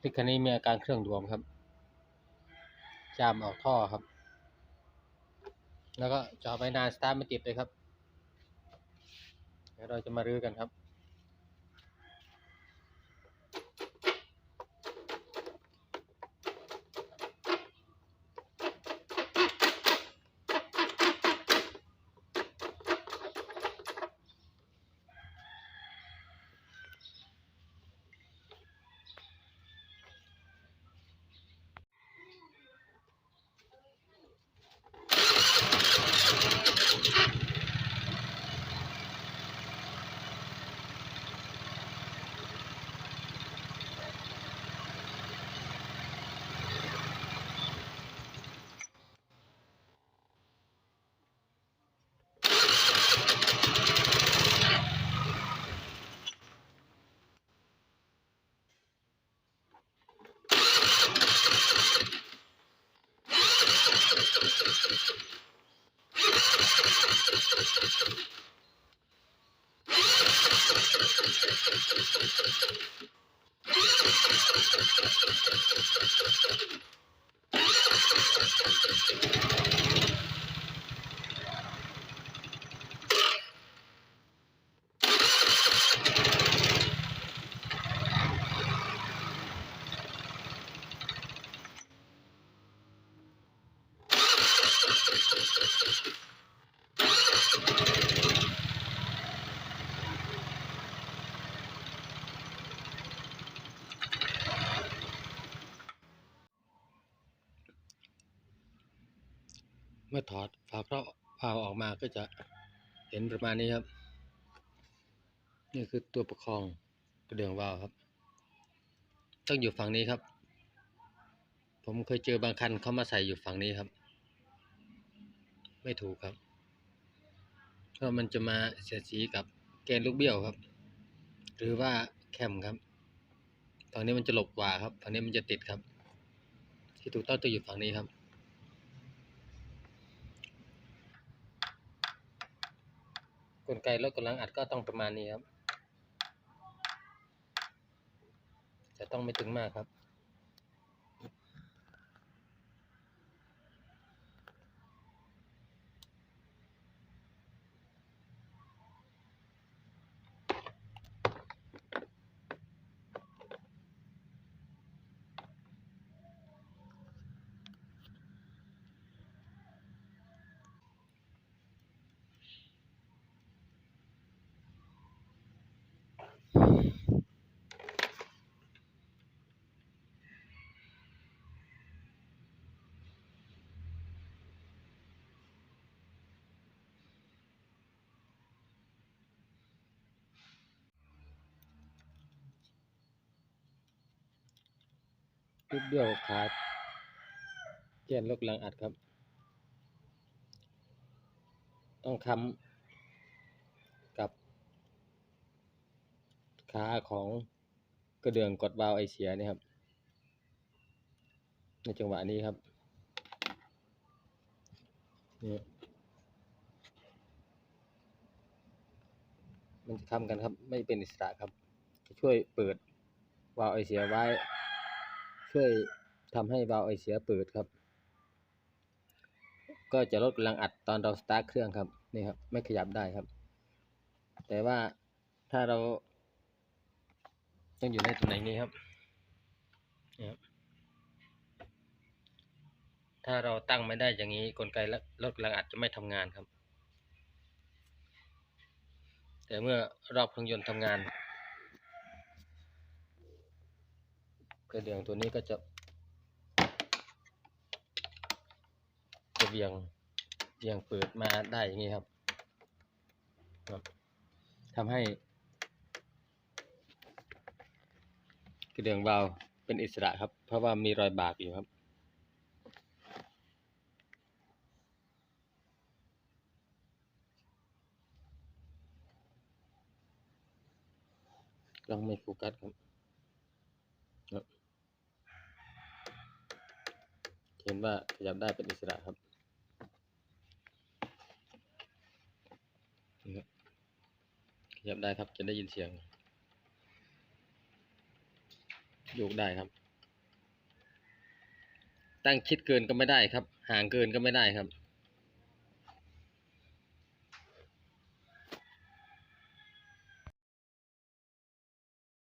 ติคันนี้มีอาการเครื่องรวมครับ จามออกท่อครับ แล้วก็จอดไปนานสตาร์ทไม่ติดเลยครับเดี๋ยวเราจะมารื้อกันครับ เมื่อถอดฝาครอบวาล์วออกมาก็จะเห็นประมาณนี้ครับ นี่คือตัวประคองกระเดื่องวาวครับ ต้องอยู่ฝั่งนี้ครับ ผมเคยเจอบางคันเขามาใส่อยู่ฝั่งนี้ครับ ไม่ถูกครับเพราะมันจะมาเสียดสีกับแกนลูกเบี้ยวครับ หรือว่าแคมครับฝั่งนี้มันจะหลบกว่าครับฝั่งนี้มันจะติดครับ ที่ถูกต้องต้องอยู่ฝั่งนี้ครับ กลไกรถกำลังอัดก็ต้องประมาณนี้ครับ จะต้องไม่ถึงมากครับ ลูกเบี้ยวขาแกนลกลังอัดครับ ต้องคำกับ ขาของกระเดื่องกดวาล์วไอเสียนี่ครับ ในจังหวะนี้ครับนี่มันจะค้ำกันครับ ไม่เป็นอิสระครับ ช่วยเปิดวาล์วไอเสียไว้ ช่วยทำให้วาล์วไอเสียเปิดครับ ก็จะลดกำลังอัดตอนเราสตาร์ทเครื่องครับนี่ครับ ไม่ขยับได้ครับ แต่ว่าถ้าเรา ต้องอยู่ในตำแหน่งนี้ครับนี่ครับ ถ้าเราตั้งไม่ได้อย่างนี้กลไกและลดกำลังอัดจะไม่ทำงานครับ แต่เมื่อรอบเครื่องยนต์ทำงานกระเดื่องตัวนี้ก็จะจะเบี่ยงเบี่ยงเปิดมาได้อย่างนี้ครับครับทำให้ กระเดื่องวาวเป็นอิสระครับ เพราะว่ามีรอยบากอยู่ครับลองไม่โฟกัสครับเห็นว่าขยับได้เป็นอิสระครับนี่ครับขยับได้ครับจะได้ยินเสียง โยกได้ครับ ตั้งชิดเกินก็ไม่ได้ครับ ห่างเกินก็ไม่ได้ครับ